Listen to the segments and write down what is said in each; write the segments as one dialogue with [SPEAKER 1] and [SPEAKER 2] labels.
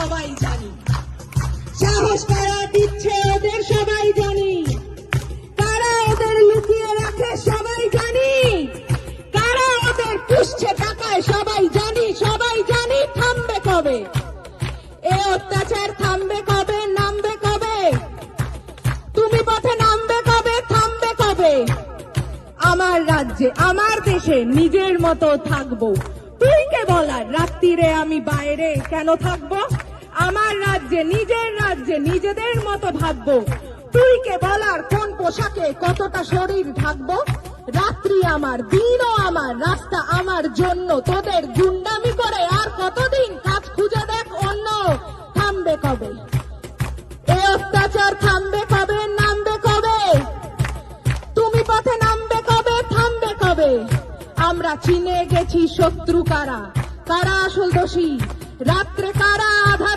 [SPEAKER 1] সবাই জানি। সাহস কারা দিচ্ছে ওদের সবাই জানি। কারা ওদের লুকিয়ে রাখে সবাই জানি। কারা ওদের পুষছে টাকায় সবাই জানি সবাই জানি থামবে কবে। এ অত্যাচার থামবে কবে, নামবে কবে? তুমি পথে নামবে কবে, থামবে কবে? আমার রাজ্যে, আমার দেশে নিজের মতো থাকব। তুই কে বলার? রাত্রিরে আমি বাইরে কেন থাকব? আমার রাজ্যে, নিজের রাজ্যে, নিজেদের মতো ভাববো। তুই কে বলার কোন পোশাকে কতটা শরীর ঢাকবো? রাত্রি আমার, দিনও আমার, রাস্তা আমার জন্য তোদের গুন্ডামি করে আর কতদিন কাজ খুঁজে দেখ অন্য? থামবে কবে? এ অত্যাচার থামবে কবে, নামবে কবে? তুমি পথে নামবে কবে, থামবে কবে? আমরা চিনে গেছি শত্রু কারা? কারা আসল দোষী? রাত্রে কারা আধার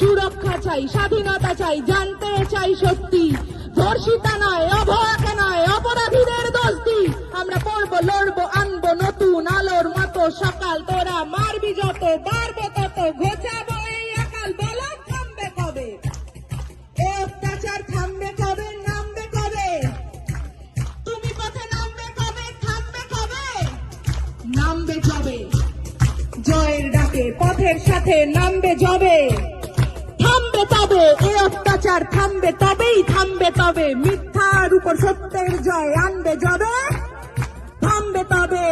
[SPEAKER 1] সুরক্ষা চাই, স্বাধীনতা চাই, জানতে চাই সত্যি ধর্ষিতা নয়, অভয়াকে নয়, অপরাধীদের দোষ দি আমরা পড়ব, লড়বো, আনব নতুন আলোর মতো সকাল। তোরা মারবি যত, বাড়বো তত, ঘোচাবো এই একাল। বলো থামবে কবে? অত্যাচার থামবে কবে, নামবে কবে? তুমি পথে নামবে কবে, থামবে কবে? নামবে যবে। জয়ের ডাকে, পথের সাথে নামবে এ অত্যাচার থামবে তবেই থামবে তবে। মিথ্যার উপর সত্যের জয় আনবে যাবে। থামবে তবে।